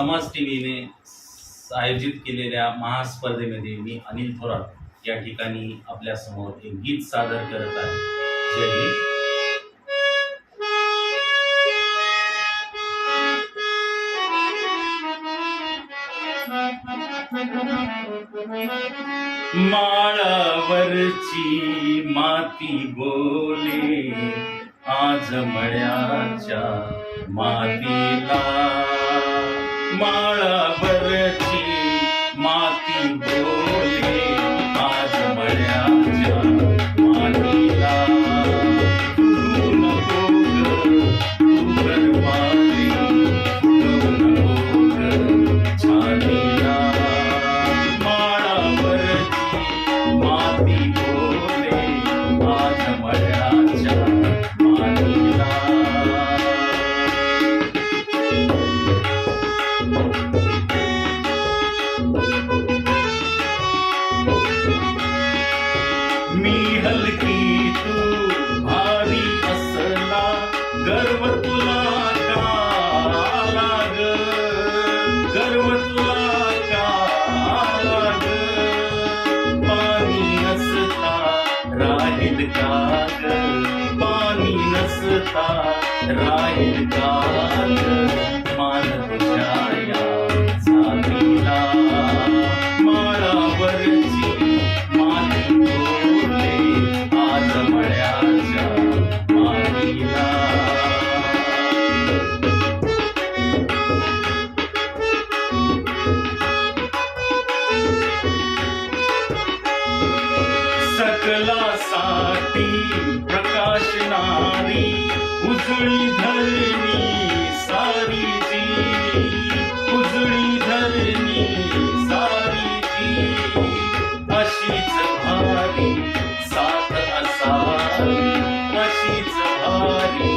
समाज टीव्हीने आयोजित केलेल्या महास्पर्धेमध्ये मी अनिल थोरात या ठिकाणी आपल्यासमोर एक गीत सादर करत आहे. जय हिंद. माळावरची माती बोले आज मळ्याच्या मातीला नसता राहील का ग मान साथीला. माळावरची माती आज मळ्याच्या मातीला उजळी धरणी सारीची उजळी धरणी सारीची. अशीच भारी साथ असावी अशीच भारी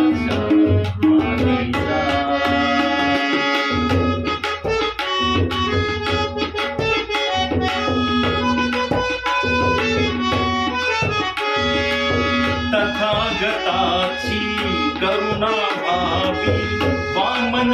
जटाची करुणा भावी वामन